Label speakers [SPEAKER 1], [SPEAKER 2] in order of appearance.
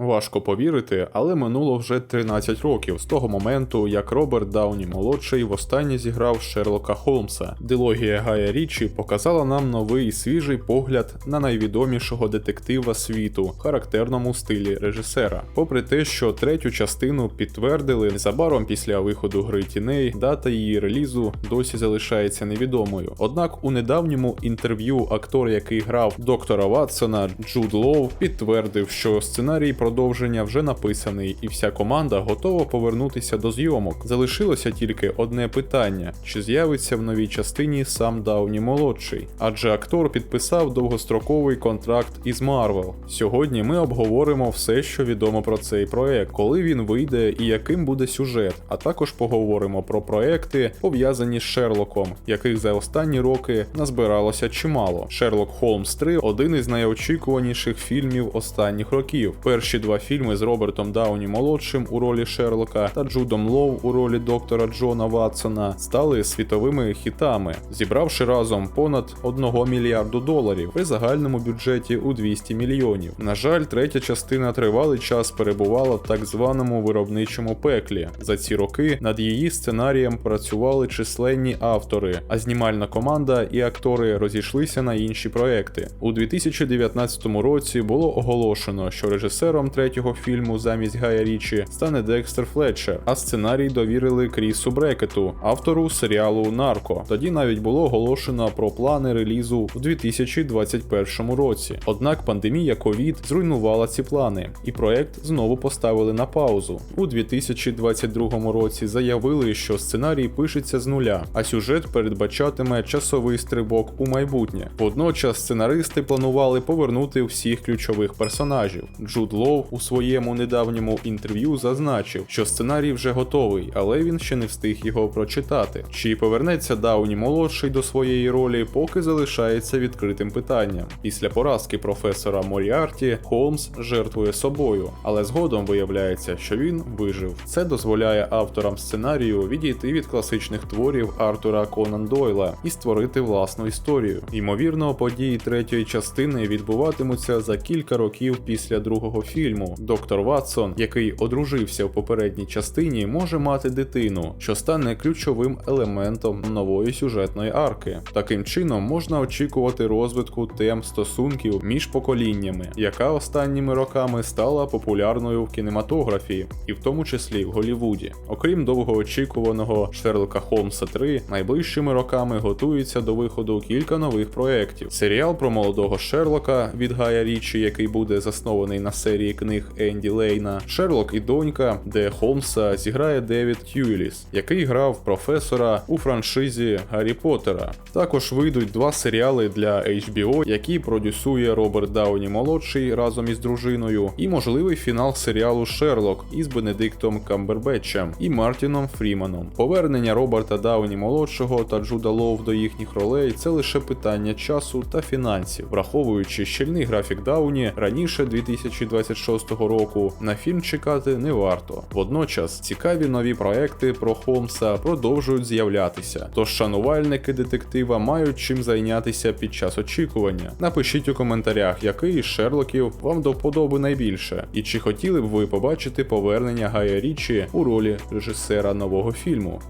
[SPEAKER 1] Важко повірити, але минуло вже 13 років з того моменту, як Роберт Дауні молодший востаннє зіграв Шерлока Холмса. Дилогія Гая Річі показала нам новий свіжий погляд на найвідомішого детектива світу в характерному стилі режисера. Попри те, що третю частину підтвердили незабаром після виходу гри тіней, дата її релізу досі залишається невідомою. Однак у недавньому інтерв'ю актор, який грав доктора Ватсона Джуд Лоу, підтвердив, що сценарій продовження вже написаний, і вся команда готова повернутися до зйомок. Залишилося тільки одне питання: чи з'явиться в новій частині сам Дауні молодший? Адже актор підписав довгостроковий контракт із Марвел. Сьогодні ми обговоримо все, що відомо про цей проект, коли він вийде і яким буде сюжет, а також поговоримо про проекти, пов'язані з Шерлоком, яких за останні роки назбиралося чимало. Шерлок Холмс 3 один із найочікуваніших фільмів останніх років. Перші два фільми з Робертом Дауні молодшим у ролі Шерлока та Джудом Лоу у ролі доктора Джона Ватсона стали світовими хітами, зібравши разом понад 1 мільярду доларів при загальному бюджеті у 200 мільйонів. На жаль, третя частина тривалий час перебувала в так званому виробничому пеклі. За ці роки над її сценарієм працювали численні автори, а знімальна команда і актори розійшлися на інші проекти. У 2019 році було оголошено, що режисером третього фільму замість Гая Річі стане Декстер Флетчер, а сценарій довірили Крісу Брекету, автору серіалу Нарко. Тоді навіть було оголошено про плани релізу у 2021 році. Однак пандемія ковід зруйнувала ці плани, і проект знову поставили на паузу. У 2022 році заявили, що сценарій пишеться з нуля, а сюжет передбачатиме часовий стрибок у майбутнє. Водночас сценаристи планували повернути всіх ключових персонажів. Джуд Лоу у своєму недавньому інтерв'ю зазначив, що сценарій вже готовий, але він ще не встиг його прочитати. Чи повернеться Дауні молодший до своєї ролі, поки залишається відкритим питанням. Після поразки професора Моріарті Холмс жертвує собою, але згодом виявляється, що він вижив. Це дозволяє авторам сценарію відійти від класичних творів Артура Конан Дойла і створити власну історію. Ймовірно, події третьої частини відбуватимуться за кілька років після другого фільму. Доктор Ватсон, який одружився в попередній частині, може мати дитину, що стане ключовим елементом нової сюжетної арки. Таким чином можна очікувати розвитку тем стосунків між поколіннями, яка останніми роками стала популярною в кінематографії, і в тому числі в Голлівуді. Окрім довгоочікуваного Шерлока Холмса 3, найближчими роками готується до виходу кілька нових проєктів. Серіал про молодого Шерлока від Гая Річі, який буде заснований на серії книг Енді Лейна, Шерлок і донька, де Холмса зіграє Девід Тюйліс, який грав професора у франшизі Гаррі Поттера. Також вийдуть два серіали для HBO, які продюсує Роберт Дауні молодший разом із дружиною, і можливий фінал серіалу Шерлок із Бенедиктом Камбербетчем і Мартіном Фріманом. Повернення Роберта Дауні молодшого та Джуда Лоу до їхніх ролей це лише питання часу та фінансів, враховуючи щільний графік Дауні раніше 2026 року. На фільм чекати не варто. Водночас цікаві нові проекти про Холмса продовжують з'являтися. Тож шанувальники детектива мають чим зайнятися під час очікування. Напишіть у коментарях, який із Шерлоків вам до вподоби найбільше, і чи хотіли б ви побачити повернення Гая Річі у ролі режисера нового фільму.